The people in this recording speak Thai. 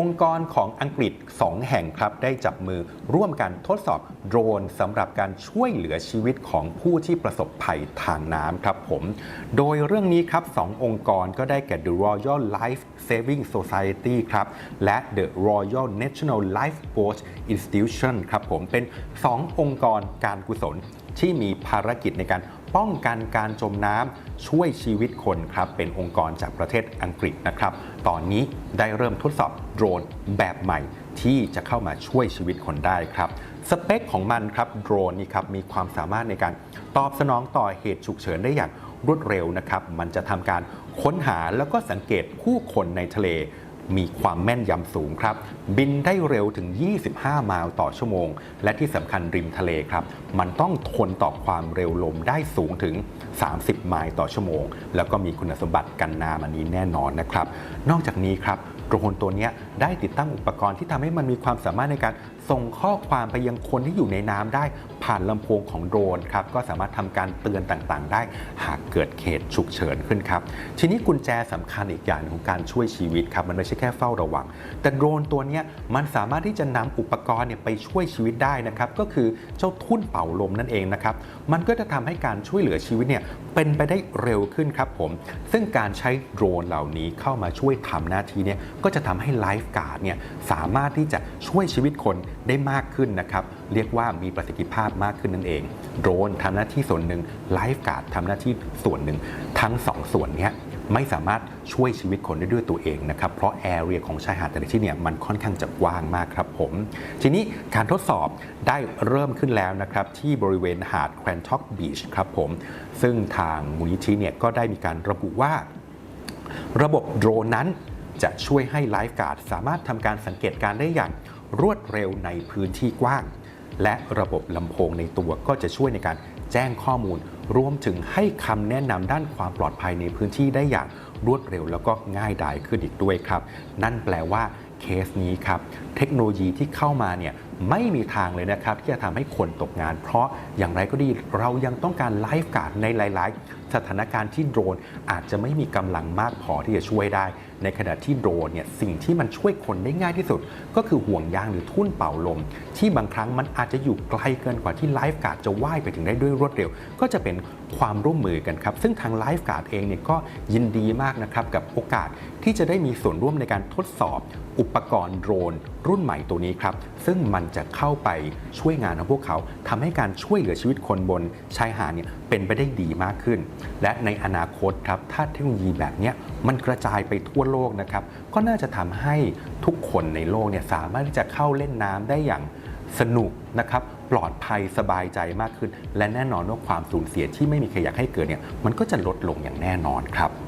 องค์กรของอังกฤษ 2 แห่งครับได้จับมือร่วมกันทดสอบโดรนสำหรับการช่วยเหลือชีวิตของผู้ที่ประสบภัยทางน้ำครับผม โดยเรื่องนี้ครับ2องค์กรก็ได้แก่ The Royal Life Saving Society ครับและ The Royal National Lifeboat Institution ครับผมเป็น 2 องค์กรการกุศลที่มีภารกิจในการ ป้องกันการจมน้ำช่วยชีวิตคนครับเป็นองค์กรจากประเทศอังกฤษนะครับ ตอนนี้ได้เริ่มทดสอบโดรนแบบใหม่ที่จะเข้ามาช่วยชีวิตคนได้ครับ สเปคของมันครับโดรนนี่ครับมีความสามารถในการตอบสนองต่อเหตุฉุกเฉินได้อย่างรวดเร็วนะครับ มันจะทำการค้นหาแล้วก็สังเกตผู้คนในทะเล มีความแม่นยำสูงครับ บินได้เร็วถึง 25 ไมล์ต่อชั่วโมง และที่สำคัญริมทะเลครับ มันต้องทนต่อความเร็วลมได้สูงถึง 30 ไมล์ต่อชั่วโมง แล้วก็มีคุณสมบัติกันน้ำอันนี้แน่นอนนะครับ นอกจากนี้ครับโดรนตัวนี้ได้ติดตั้งอุปกรณ์ที่ทำให้มันมีความสามารถในการส่งข้อความไปยังคนที่อยู่ในน้ำได้ ผ่านลำโพงของโดรนครับก็สามารถทำการเตือนต่างๆ ได้หากเกิดเหตุฉุกเฉินขึ้นครับ ทีนี้กุญแจสำคัญอีกอย่างของการช่วยชีวิตครับมันไม่ใช่แค่เฝ้าระวัง แต่โดรนตัวนี้มันสามารถที่จะนำอุปกรณ์เนี่ยไปช่วยชีวิตได้นะครับก็คือเจ้าทุ่นเป่าลมนั่นเองนะครับมันก็จะทำให้การช่วยเหลือชีวิตเนี่ยเป็นไปได้เร็วขึ้นครับผม ซึ่งการใช้โดรนเหล่านี้เข้ามาช่วยทำหน้าที่เนี่ยก็จะทำให้ไลฟ์การ์ดเนี่ยสามารถที่จะช่วยชีวิตคนได้มากขึ้นนะครับเรียกว่ามีประสิทธิภาพมากขึ้นนั่นเอง โดรนทำหน้าที่ส่วนหนึ่งไลฟ์การ์ดทำหน้าที่ส่วนหนึ่ง ทั้งสองส่วนนี้ไม่สามารถช่วยชีวิตคนได้ด้วยตัวเองนะครับ เพราะแอเรียของชายหาดแต่ละที่เนี่ยมันค่อนข้างจะกว้างมากครับผม ทีนี้การทดสอบได้เริ่มขึ้นแล้วนะครับ ที่บริเวณหาดแควนท็อกบีชครับผม ซึ่งทางมูลนิธิเนี่ยก็ได้มีการระบุว่า ระบบโดรนนั้นจะช่วยให้ไลฟ์การ์ดสามารถทำการสังเกตการณ์ได้อย่างรวดเร็วในพื้นที่กว้าง และระบบลำโพงในตัวก็จะช่วยในการแจ้งข้อมูล รวมถึงให้คำแนะนำด้านความปลอดภัยในพื้นที่ได้อย่างรวดเร็วแล้วก็ง่ายดายขึ้นอีกด้วยครับ นั่นแปลว่าเคสนี้ครับ เทคโนโลยีที่เข้ามาเนี่ยไม่มีทางเลยนะครับ ที่จะทำให้คนตกงาน เพราะอย่างไรก็ดีเรายังต้องการไลฟ์การ์ดในหลาย ๆ สถานการณ์ที่โดรนอาจจะไม่มีกำลังมากพอที่จะช่วยได้ ในขณะที่โดรนเนี่ยสิ่งที่มันช่วยคนได้ง่ายที่สุด ก็คือห่วงยางหรือทุ่นเป่าลม ที่บางครั้งมันอาจจะอยู่ไกลเกินกว่าที่ไลฟ์การ์ดจะว่ายไปถึงได้ด้วยรวดเร็ว ก็จะเป็นความร่วมมือกันครับ ซึ่งทางไลฟ์การ์ดเองเนี่ยก็ยินดีมากนะครับกับโอกาสที่จะได้มีส่วนร่วมในการทดสอบ อุปกรณ์โดรน รุ่นใหม่ตัวนี้ครับซึ่งมันจะเข้าไปช่วยงานของพวกเขาทำให้การช่วยเหลือชีวิตคนบนชายหาดเนี่ยเป็นไปได้ดีมากขึ้น และในอนาคตครับถ้าเทคโนโลยีแบบนี้มันกระจายไปทั่วโลกนะครับก็น่าจะทำให้ทุกคนในโลกเนี่ยสามารถที่จะเข้าเล่นน้ำได้อย่างสนุกนะครับปลอดภัยสบายใจมากขึ้น และแน่นอนว่าความสูญเสียที่ไม่มีใครอยากให้เกิดเนี่ยมันก็จะลดลงอย่างแน่นอนครับ